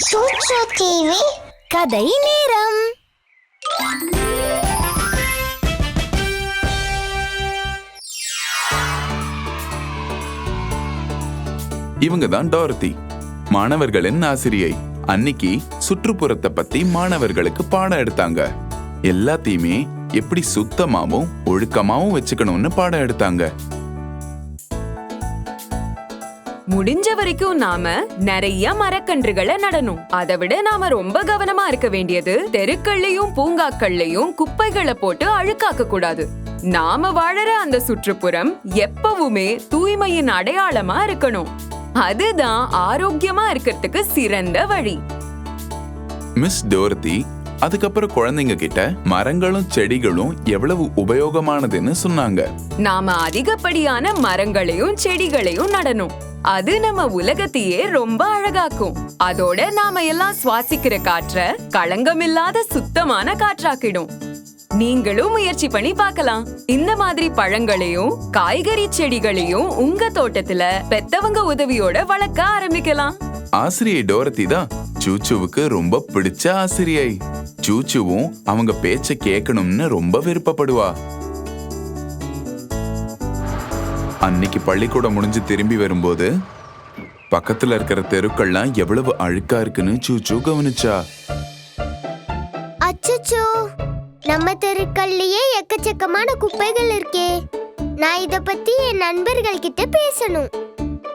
சூட்சு TV கதை நேரம். இவங்க தான் டார்த்தி மாணவர்களின் ஆசிரியை. அன்னிக்கு சுற்றுப்புறத்தை பத்தி மாணவர்களுக்கு பாடம் எடுத்தாங்க. எல்லாத்தையுமே எப்படி சுத்தமாவும் ஒழுக்கமாவும் வச்சுக்கணும்னு பாடம் எடுத்தாங்க. முடிஞ்ச வரைக்கும் நாம நிறைய மரக்கன்றுகளை நடணும். அதை விட நாம ரொம்ப கவனமா இருக்க வேண்டியது தெருக்கள்லயும் பூங்காக்கள்லயும் குப்பைகளை போட்டு அழுக்காக்க கூடாது. நாம வாழற அந்த சுற்றுப்புறம் எப்பவுமே தூய்மையின் அடையாளமா இருக்கணும். அதுதான் ஆரோக்கியமா இருக்கிறதுக்கு சிறந்த வழி. மிஸ் டோர்த்தி அதுக்கப்புறம் குழந்தைங்க கிட்ட மரங்களும் செடிகளும் எவ்வளவு உபயோகமானதுன்னு சொன்னாங்க. நாம அதிகப்படியான மரங்களையும் செடிகளையும் நடணும். அது நம்ம உலகத்தையே ரொம்ப அழகாக்கும். அதோட நாம எல்லாம் சுவாசிக்கிற காற்ற களங்கமில்லாத சுத்தமான காற்றாக்கிடும். நீங்களும் முயற்சி பண்ணி பார்க்கலாம். இந்த மாதிரி பழங்களையும் காய்கறி செடிகளையும் உங்க தோட்டத்துல பெத்தவங்க உதவியோட வளர்க்க ஆரம்பிக்கலாம். ஆசிரியை டோரதி தான் சூச்சுவுக்கு ரொம்ப பிடிச்ச ஆசிரியை. சூச்சுவும் அவங்க பேச்ச கேட்கணும்னு ரொம்ப விருப்பப்படுவா. அன்னைக்கு பள்ளிக்கூடம் முடிஞ்சு திரும்பி வரும்போது பக்கத்துல இருக்கிற தெருக்கள்லாம் எவ்வளவு அழுக்கா இருக்குன்னு சூச்சு கவனிச்சா. அச்சச்சோ நம்ம தெருக்கள்லயே எக்கச்சக்கமான குப்பைகள் இருக்கே. நான் இத பத்தி என் நண்பர்கள் கிட்ட பேசணும்.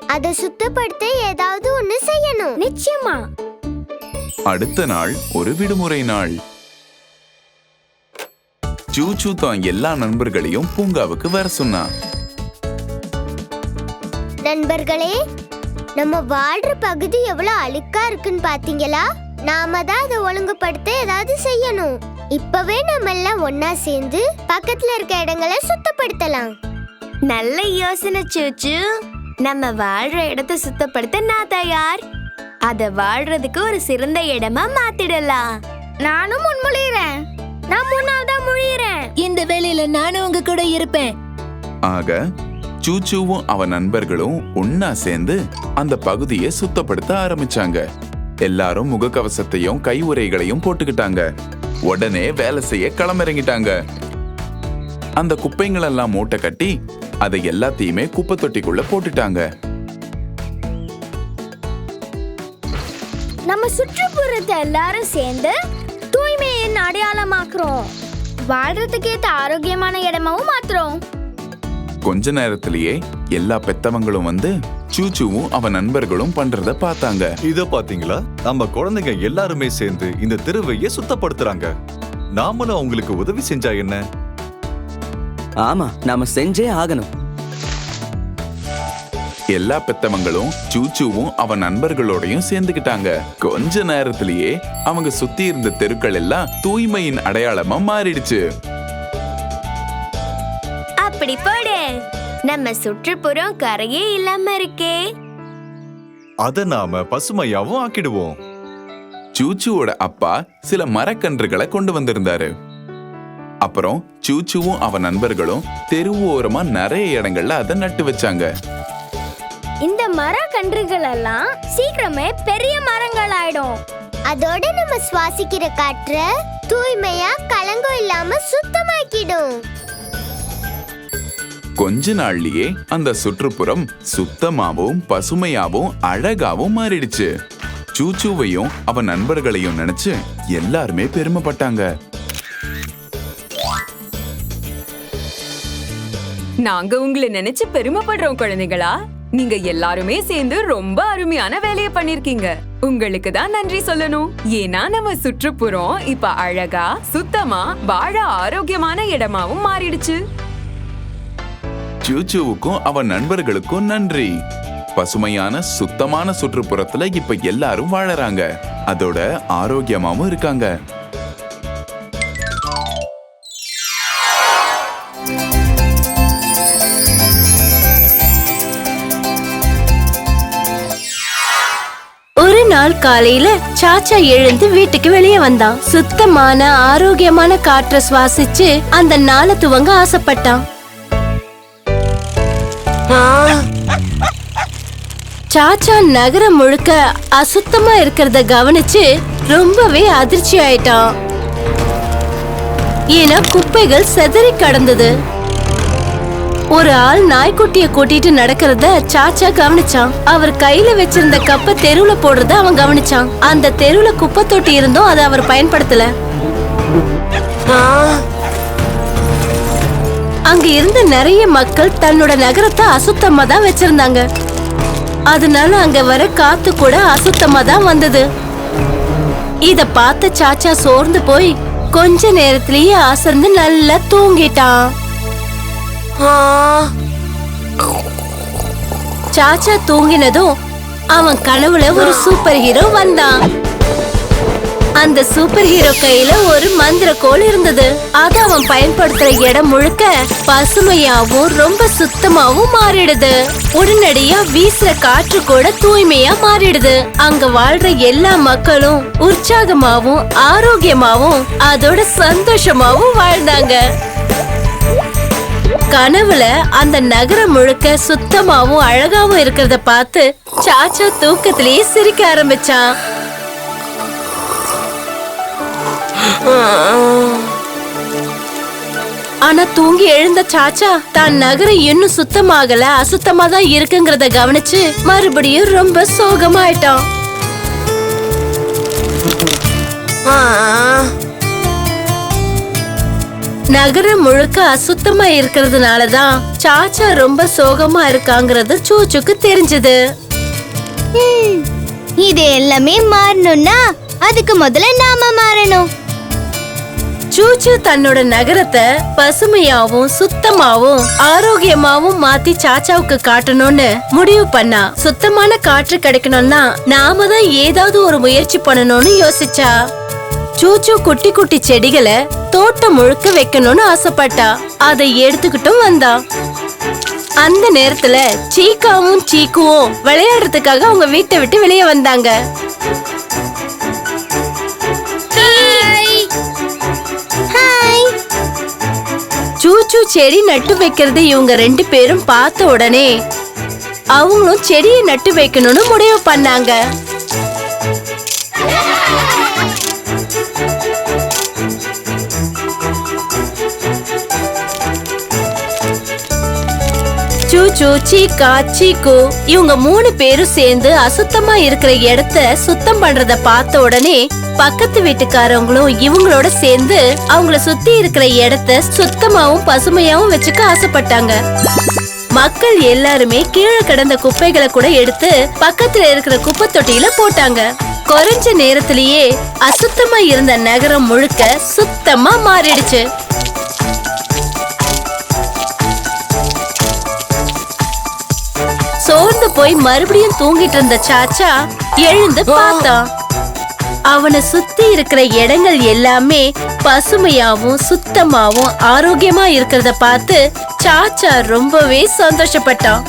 அதை சுத்தப்படுத்த ஏதாவது ஒண்ணு செய்யணும். நிச்சயமா. அடுத்த நாள் ஒரு விடுமுறை நாள். சூச்சு தான் எல்லா நண்பர்களையும் பூங்காவுக்கு வர சொன்னா. நண்பர்களே நம்ம வாழ்ற பகுதி எவ்வளவு அழுக்கா இருக்குன்னு பாத்தீங்களா? நாம தான் அதை ஒழுங்குபடுத்த ஏதாவது செய்யணும். இப்பவே நம்ம எல்லாம் ஒன்னா சேர்ந்து பக்கத்துல இருக்க இடங்களை சுத்தப்படுத்தலாம். நல்ல யோசனை சூச்சு நம்ம வாழ்ற இடத்தை சுத்தப்படுத்த நான் தயார். அத வாழ்றதுக்கு ஒரு சிறந்த இடமா மாத்திடலாம். நானும் முன்மொழியறேன் நான் முன்னால்தான் மொழியறேன் இந்த வேலையில நானும் உங்க கூட இருப்பேன். ஆக சூச்சுவும் அவன் நண்பர்களும் ஒன்னா சேர்ந்து அந்த பகுதியை சுத்தப்படுத்த ஆரம்பிச்சாங்க. எல்லாரும் முகக்கவசத்தையும் கை உறைகளையும் போட்டுக்கிட்டாங்க. உடனே வேலை செய்ய களமிறங்கிட்டாங்க. அந்த குப்பைங்களெல்லாம் மூட்டை கட்டி அதை எல்லாத்தையுமே குப்பை தொட்டிக்குள்ள போட்டுட்டாங்க. நம்ம சுற்றுப்புறத்தை எல்லாரும் சேர்ந்து தூய்மையின் அடையாளமாக்குறோம். வாழ்றதுக்கு ஏத்த ஆரோக்கியமான இடமாவும் மாத்துறோம். கொஞ்ச நேரத்திலேயே எல்லா பெத்தவங்களும் வந்து சூச்சுவும் அவன் நண்பர்களும் பண்றத பார்த்தாங்க. இத பாத்தீங்களா? நம்ம குழந்தைங்க எல்லாருமே சேர்ந்து இந்த தெருவையே சுத்தப்படுத்துறாங்க. நாமளும் அவங்களுக்கு உதவி செஞ்சா என்ன? ஆமா நாம செஞ்சே ஆகணும். எல்லா பெத்தவங்களும் சூச்சுவும் அவன் நண்பர்களோடையும் சேர்ந்துக்கிட்டாங்க. கொஞ்ச நேரத்திலேயே அவங்க சுத்தி இருந்த தெருக்கள் எல்லாம் தூய்மையின் அடையாளமா மாறிடுச்சு. அப்படி போடு. நம்ம சுற்றுப்புறம் கரையே இல்லாம இருக்கே. அத நாம பசுமையாவும் ஆக்கிடுவோம். சூச்சுவோட அப்பா சில மரக்கன்றுகளை கொண்டு வந்திருந்தாரு. அப்புறம் சூச்சுவும் அவன் நண்பர்களும் தெருவோரமா நிறைய இடங்கள்ல அதை நட்டு வச்சாங்க. இந்த மர கன்றுகள் எல்லாம் சீக்கிரமே பெரிய மரங்கள் ஆயிடும் அதோட நம்ம சுவாசிக்கிற காற்ற தூய்மையா கலங்கம் இல்லாம சுத்தமாக்கிடும். கொஞ்ச நாள்லயே அந்த சுற்றுப்புறம் சுத்தமாவும் பசுமையாவும் அழகாவும் மாறிடுச்சு. சூச்சுவையும் அவன் நண்பர்களையும் நினைச்சு எல்லாருமே பெருமைப்பட்டாங்க. நாங்க உங்களை நினைச்சு பெருமைப்படுறோம் குழந்தைகளா? நீங்க எல்லாருமே சேர்ந்து ரொம்ப அருமையான வேலையை பண்ணிருக்கீங்க. உங்களுக்கு தான் நன்றி சொல்லணும். ஏன்னா நம்ம சுற்றுப்புறம் இப்ப அழகா சுத்தமா வாழ ஆரோக்கியமான இடமாவும் மாறிடுச்சு. சூச்சுவுக்கும் அவன் நண்பர்களுக்கும் நன்றி. பசுமையான சுத்தமான சுற்றுப்புறத்துல இப்ப எல்லாரும் வாழறாங்க. அதோட ஆரோக்கியமாவும் இருக்காங்க. நாள் காலையில சாச்சா எழுந்து வீட்டுக்கு வெளியே வந்தான். சுத்தமான ஆரோக்கியமான காற்றை சுவாசிச்சு அந்த நாளை துவங்க ஆசைப்பட்டான். சாச்சா நகரம் முழுக்க அசுத்தமா இருக்கிறத கவனிச்சு ரொம்பவே அதிர்ச்சி ஆயிட்டான் ஏன்னா குப்பைகள் செதறி கடந்தது. ஒரு ஆள் நாய்க்குட்டிய கூட்டிட்டு நடக்கிறத சாச்சா கவனிச்சான். அவர் கையில வச்சிருந்த கப்ப தெருவுல போடுறத அவன் கவனிச்சான். அந்த தெருவுல குப்பை தொட்டி இருந்தும் அதை அவர் பயன்படுத்தல. அங்க இருந்த நிறைய மக்கள் தன்னோட நகரத்தை அசுத்தமா தான் வச்சிருந்தாங்க. அதனால அங்க வர காத்து கூட அசுத்தமா தான் வந்தது. இத பார்த்த சாச்சா சோர்ந்து போய் கொஞ்ச நேரத்திலேயே அசர்ந்து நல்லா தூங்கிட்டான். சாச்சா தூங்கினதும் அவன் கனவுல ஒரு சூப்பர் ஹீரோ வந்தான். அந்த சூப்பர் ஹீரோ கையில ஒரு மந்திர கோல் இருந்தது. அது அவன் பயன்படுத்துற இடம் முழுக்க பசுமையாவும் ரொம்ப சுத்தமாவும் மாறிடுது. உடனடியா வீசுற காற்று கூட தூய்மையா மாறிடுது. அங்க வாழ்ற எல்லா மக்களும் உற்சாகமாவும் ஆரோக்கியமாவும் அதோட சந்தோஷமாவும் வாழ்ந்தாங்க. கனவுல அந்த நகரம் முழுக்க சுத்தமாவும் அழகாவும் இருக்கிறத பார்த்து சாச்சா தூக்கத்திலேயே சிரிக்க ஆரம்பிச்சான். ஆனா தூங்கி எழுந்த சாச்சா தான் நகரம் இன்னும் சுத்தமாகல அசுத்தமா தான் இருக்குங்கிறத கவனிச்சு மறுபடியும் ரொம்ப சோகமாயிட்டான். நகரம் முழுக்க அசுத்தமா இருக்கிறதுனால தான் சாச்சா ரொம்ப சோகமா இருக்காங்கிறது சூச்சுக்கு தெரிஞ்சது. இது எல்லாமே மாறணும்னா அதுக்கு முதல்ல நாம மாறணும். சூச்சு தன்னோட நகரத்தை பசுமையாவும் சுத்தமாவும் ஆரோக்கியமாவும் மாத்தி சாச்சாவுக்கு காட்டணும்னு முடிவு பண்ணா. சுத்தமான காற்று கிடைக்கணும்னா நாம தான் ஏதாவது ஒரு முயற்சி பண்ணணும்னு யோசிச்சா. சூச்சு குட்டி குட்டி செடிகளை தோட்டம் முழுக்க வைக்கணும்னு ஆசைப்பட்டா. அதை எடுத்துக்கிட்டும் வந்தா. அந்த நேரத்துல சீக்காவும் சீக்குவும் விளையாடுறதுக்காக அவங்க வீட்டை விட்டு வெளியே வந்தாங்க. சூச்சு செடி நட்டு வைக்கிறத இவங்க ரெண்டு பேரும் பார்த்த உடனே அவங்களும் செடியை நட்டு வைக்கணும்னு முடிவு பண்ணாங்க. சூச்சு சீக்கா சீக்கு இவங்க மூணு பேரும் சேர்ந்து அசுத்தமா இருக்கிற இடத்த சுத்தம் பண்றத பார்த்த உடனே பக்கத்து வீட்டுக்காரவங்களும் இவங்களோட சேர்ந்து அவங்கள சுத்தி இருக்கிற இடத்த சுத்தமாவும் பசுமையாவும் வச்சுக்க ஆசைப்பட்டாங்க. மக்கள் எல்லாருமே கீழே கிடந்த குப்பைகளை கூட எடுத்து பக்கத்துல இருக்கிற குப்பை தொட்டியில போட்டாங்க. குறைஞ்ச நேரத்திலேயே அசுத்தமா இருந்த நகரம் முழுக்க சுத்தமா மாறிடுச்சு. போய் மறுபடியும் தூங்கிட்டு இருந்த சாச்சா எழுந்து பார்த்தான் அவனை சுத்தி இருக்கிற இடங்கள் எல்லாமே பசுமையாவும் சுத்தமாவும் ஆரோக்கியமா இருக்கிறத பார்த்து சாச்சா ரொம்பவே சந்தோஷப்பட்டான்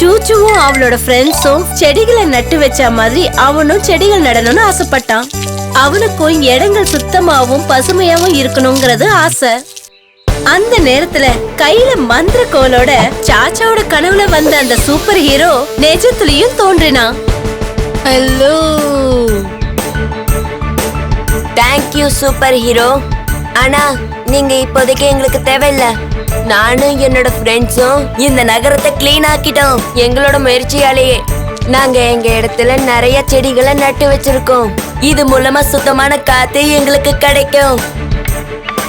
சூச்சுவும் அவளோட ஃப்ரெண்ட்ஸும் செடிகளை நட்டு வச்ச மாதிரி அவனும் செடிகள் நடணும்னு ஆசைப்பட்டான். அவனுக்கும் இடங்கள் சுத்தமாவும் பசுமையாவும் இருக்கணுங்கிறது ஆசை. அந்த நேரத்துல கையில மந்திர கோலோட சாச்சாவோட கனவுல வந்த அந்த சூப்பர் ஹீரோ நெஜத்துலயும் தோன்றினான் ஹலோ தேங்க்யூ சூப்பர் ஹீரோ. ஆனா நீங்க இப்போதைக்கு எங்களுக்கு தேவையில்ல. நானும் என்னோட ஃப்ரெண்ட்ஸும் இந்த நகரத்தை க்ளீன் ஆக்கிட்டோம். எங்களோட முயற்சியாலேயே. நாங்க எங்க இடத்துல நிறைய செடிகளை நட்டு வச்சிருக்கோம். இது மூலமா சுத்தமான காத்து எங்களுக்கு கிடைக்கும்.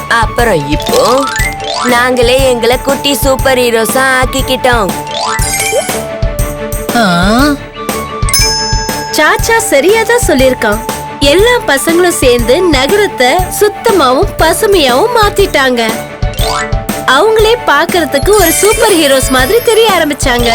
அப்புறம் இப்போ நாங்களே எங்களை குட்டி சூப்பர் ஹீரோஸா ஆக்கிக்கிட்டோம். சாச்சா சரியாதான் சொல்லிருக்கான் எல்லா பசங்களும் சேர்ந்து நகரத்தை சுத்தமாவும் பசுமையாவும் மாத்திட்டாங்க. அவங்களே பார்க்கிறதுக்கு ஒரு சூப்பர் ஹீரோஸ் மாதிரி தெரிய ஆரம்பிச்சாங்க.